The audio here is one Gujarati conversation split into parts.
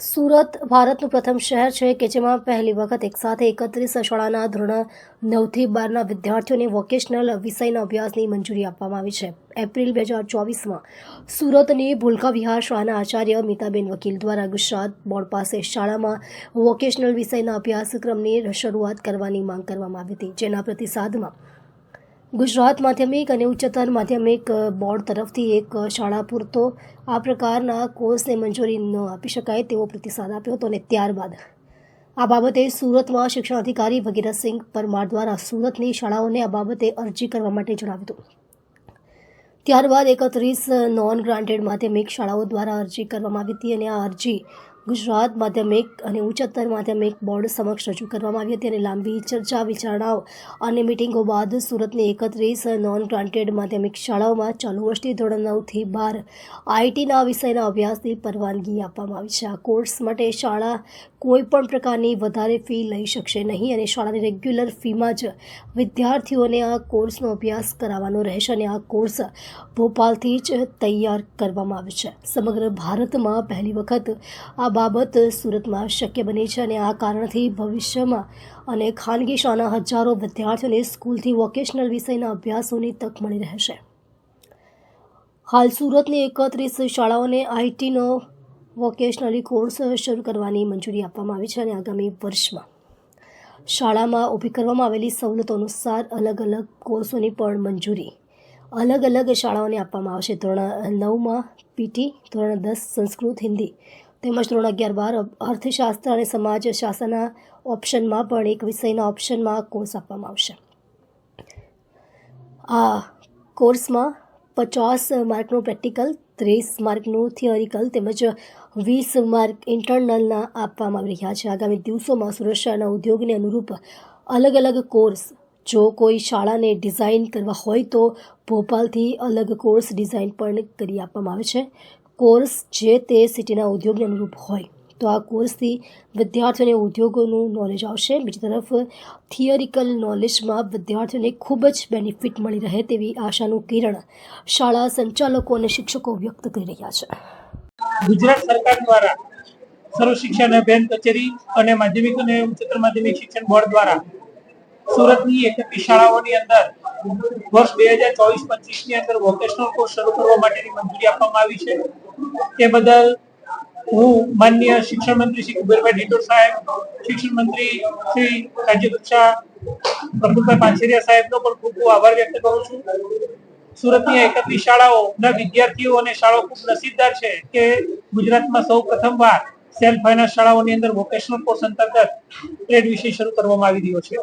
સુરત ભારતનું પ્રથમ શહેર છે કે જેમાં પહેલી વખત એકસાથે એકત્રીસ શાળાના ધોરણ નવથી બારના વિદ્યાર્થીઓને વોકેશનલ વિષયના અભ્યાસની મંજૂરી આપવામાં આવી છે. એપ્રિલ બે હજાર ચોવીસમાં સુરતની ભૂલકા વિહાર શાળાના આચાર્ય મીતાબેન વકીલ દ્વારા ગુજરાત બોર્ડ પાસે શાળામાં વોકેશનલ વિષયના અભ્યાસક્રમની શરૂઆત કરવાની માંગ કરવામાં આવી હતી. જેના પ્રતિસાદમાં ગુજરાત માધ્યમિક અને ઉચ્ચતર માધ્યમિક બોર્ડ તરફથી એક શાળા પૂરતો આ પ્રકારના કોર્સને મંજૂરી ન આપી શકાય તેવો પ્રતિસાદ આપ્યો હતો અને ત્યારબાદ આ બાબતે સુરતમાં શિક્ષણ અધિકારી ભગીરથસિંહ પરમાર દ્વારા સુરતની શાળાઓને આ બાબતે અરજી કરવા માટે જણાવ્યું હતું. ત્યારબાદ એકત્રીસ નોન ગ્રાન્ટેડ માધ્યમિક શાળાઓ દ્વારા અરજી કરવામાં આવી હતી અને આ અરજી ગુજરાત માધ્યમિક અને ઉચ્ચતર માધ્યમિક બોર્ડ સમક્ષ રજૂ કરવામાં આવી હતી અને લાંબી ચર્ચા, વિચારણાઓ અને મિટિંગો બાદ સુરતની એકત્રીસ નોન ગ્રાન્ટેડ માધ્યમિક શાળાઓમાં ચાલુ વર્ષથી ધોરણ નવથી બાર આઈટીના વિષયના અભ્યાસની પરવાનગી આપવામાં આવી છે. આ કોર્સ માટે શાળા કોઈ પણ પ્રકારની વધારે ફી લઈ શકશે નહીં અને શાળાની રેગ્યુલર ફીમાં જ વિદ્યાર્થીઓને આ કોર્સનો અભ્યાસ કરાવવાનો રહેશે અને આ કોર્સ ભોપાલથી જ તૈયાર કરવામાં આવે છે. સમગ્ર ભારતમાં પહેલી વખત આ બાબત સુરતમાં શક્ય બની છે અને આ કારણથી ભવિષ્યમાં અને ખાનગી શાળાના હજારો વિદ્યાર્થીઓને સ્કૂલથી વોકેશનલ વિષયના અભ્યાસોની તક મળી રહેશે. હાલ સુરતની એકત્રીસ શાળાઓને આઈટીનો વોકેશનલી કોર્સ શરૂ કરવાની મંજૂરી આપવામાં આવી છે અને આગામી વર્ષમાં શાળામાં ઊભી કરવામાં આવેલી સવલતો અનુસાર અલગ અલગ કોર્સોની પણ મંજૂરી અલગ અલગ શાળાઓને આપવામાં આવશે. ધોરણ નવમાં પીટી, ધોરણ દસ સંસ્કૃત, હિન્દી તેમજ ધોરણ અગિયાર બાર અર્થશાસ્ત્ર અને સમાજ શાસનના ઓપ્શનમાં પણ એક વિષયના ઓપ્શનમાં કોર્સ આપવામાં આવશે. આ કોર્સમાં પચાસ માર્કનું પ્રેક્ટિકલ ત્રીસ માર્કનું થિયરિકલ તેમજ વીસ માર્ક ઇન્ટરનલના આપવામાં આવી રહ્યા છે. આગામી દિવસોમાં સુરક્ષાના ઉદ્યોગને અનુરૂપ અલગ અલગ કોર્સ જો કોઈ શાળાને ડિઝાઇન કરવા હોય તો ભોપાલથી અલગ કોર્સ ડિઝાઇન પણ કરી આપવામાં આવે છે. કોર્સ જે તે સિટીના ઉદ્યોગને અનુરૂપ હોય, તો આ કોર્સથી વિદ્યાર્થીઓને ઉદ્યોગોનું નોલેજ આવશે. બીજી તરફ થિયરિકલ નોલેજમાં વિદ્યાર્થીઓને ખૂબ જ બેનિફિટ મળી રહે તેવી આશાનું કિરણ શાળા સંચાલકો અને શિક્ષકો વ્યક્ત કરી રહ્યા છે. ગુજરાત સરકાર દ્વારા સર્વ શિક્ષણ અભિયાન કચેરી અને માધ્યમિક અને ઉચ્ચતર માધ્યમિક શિક્ષણ બોર્ડ દ્વારા સુરતની એકત્રીસ શાળાઓની અંદર વર્ષ બે હજાર ચોવીસ પચીસની અંદર વોકેશનલ કોર્સ શરૂ કરવા માટેની મંજૂરી આપવામાં આવી છે. તે બદલ હું માન્ય શિક્ષણ મંત્રી શ્રી કુબેરભાઈ ડિટોર સાહેબ, શિક્ષણ મંત્રી શ્રી રાજ્ય કક્ષા પ્રફુલભાઈ પાનસેરિયા સાહેબનો પણ ખૂબ ખૂબ આભાર વ્યક્ત કરું છું. સુરતની એકત્રીસ શાળાઓના વિદ્યાર્થીઓ અને શાળાઓ ખૂબ નસીબદાર છે કે ગુજરાતમાં સૌ પ્રથમવાર સેલ્ફ ફાઇનાન્સ શાળાઓની અંદર વોકેશનલ કોર્સ અંતર્ગત ટ્રેડ વિષય શરૂ કરવામાં આવી રહ્યો છે.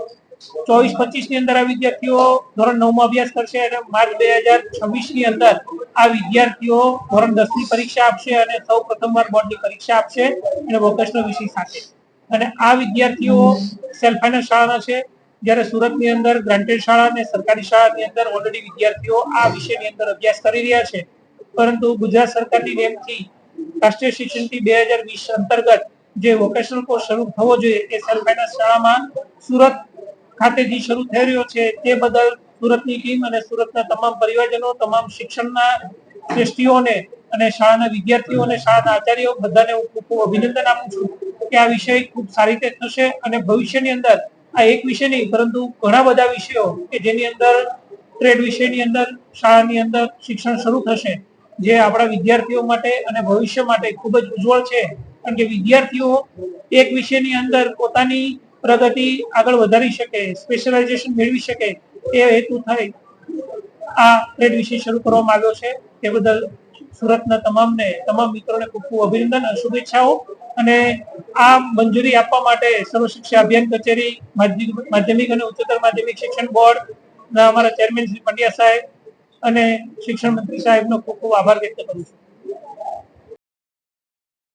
ચોવીસ પચીસની અંદર આ વિદ્યાર્થીઓ ધોરણ નવ અભ્યાસ કરશે અને માર્ચ બે હજાર છવ્વીસની અંદર આ વિદ્યાર્થીઓ ધોરણ દસની પરીક્ષા આપશે અને સૌ પ્રથમવાર બોર્ડની પરીક્ષા આપશે અને વોકેશનલ વિષય સાથે. અને આ વિદ્યાર્થીઓ સેલ્ફ ફાઇનાન્સ શાળાના છે. જ્યારે સુરતની અંદર ગ્રાન્ટેડ શાળા અને સરકારી શાળાની અંદર ઓલરેડી વિદ્યાર્થીઓ આ વિષયની અંદર અભ્યાસ કરી રહ્યા છે. પરંતુ ગુજરાત સરકારની નેમથી રાષ્ટ્રીય શિક્ષણ નીતિ બે હજાર વીસ અંતર્ગત જે વોકેશનલ કોર્સ શરૂ થવો જોઈએ એ સેલ્ફ ફાઇનાન્સ શાળામાં સુરત ખાતેથી શરૂ થઈ રહ્યો છે તે બદલ સુરતની ટીમ અને સુરતના તમામ પરિવારજનો, તમામ શિક્ષણના શ્રેષ્ઠીઓને અને શાળાના વિદ્યાર્થીઓ અને શાળાના આચાર્યો બધાને હું ખૂબ ખૂબ અભિનંદન આપું છું કે આ વિષય ખૂબ સારી રીતે થશે અને ભવિષ્યની અંદર આ એક વિષય નહીં, પરંતુ ઘણા બધા વિષયો કે જેની અંદર ટ્રેડ વિષયની અંદર, શાળાની અંદર શિક્ષણ શરૂ થશે, જે આપણા વિદ્યાર્થીઓ માટે અને ભવિષ્ય માટે ખૂબ જ ઉજ્જવળ છે. કારણ કે વિદ્યાર્થીઓ એક વિષયની અંદર પોતાની પ્રગતિ આગળ વધારી શકે સ્પેશિયલાઇઝેશન મેળવી શકે, એ હેતુ થઈ આ ટ્રેડ વિશે શરૂ કરવામાં આવ્યો છે. તે બદલ સુરતના તમામને, તમામ મિત્રોને ખૂબ ખૂબ અભિનંદન અને શુભેચ્છાઓ. અને આ મંજૂરી આપવા માટે સર્વ શિક્ષા અભિયાન કચેરી, માધ્યમિક અને ઉચ્ચતર માધ્યમિક શિક્ષણ બોર્ડ અમારા ચેરમેન શ્રી પંડ્યા સાહેબ અને શિક્ષણ મંત્રી સાહેબનો ખૂબ ખૂબ આભાર વ્યક્ત કરું છું.